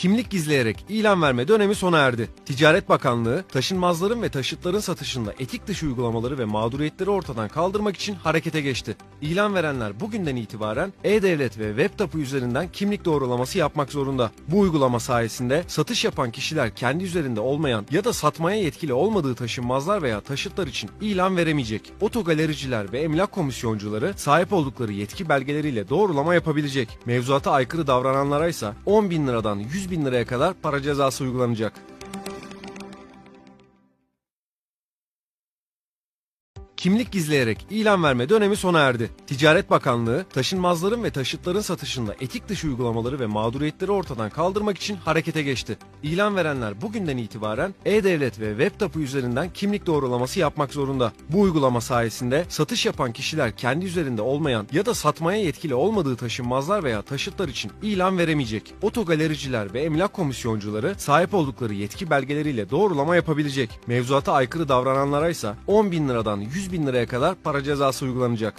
kimlik gizleyerek ilan verme dönemi sona erdi. Ticaret Bakanlığı, taşınmazların ve taşıtların satışında etik dışı uygulamaları ve mağduriyetleri ortadan kaldırmak için harekete geçti. İlan verenler bugünden itibaren e-devlet ve web tapu üzerinden kimlik doğrulaması yapmak zorunda. Bu uygulama sayesinde satış yapan kişiler kendi üzerinde olmayan ya da satmaya yetkili olmadığı taşınmazlar veya taşıtlar için ilan veremeyecek. Otogalericiler ve emlak komisyoncuları sahip oldukları yetki belgeleriyle doğrulama yapabilecek. Mevzuata aykırı davrananlara ise 10 bin liradan 100 bin liraya kadar para cezası uygulanacak. Kimlik gizleyerek ilan verme dönemi sona erdi. Ticaret Bakanlığı, taşınmazların ve taşıtların satışında etik dışı uygulamaları ve mağduriyetleri ortadan kaldırmak için harekete geçti. İlan verenler bugünden itibaren e-devlet ve web tapu üzerinden kimlik doğrulaması yapmak zorunda. Bu uygulama sayesinde satış yapan kişiler kendi üzerinde olmayan ya da satmaya yetkili olmadığı taşınmazlar veya taşıtlar için ilan veremeyecek. Otogalericiler ve emlak komisyoncuları sahip oldukları yetki belgeleriyle doğrulama yapabilecek. Mevzuata aykırı davrananlara ise 10 bin liradan 100 bin liraya kadar para cezası uygulanacak.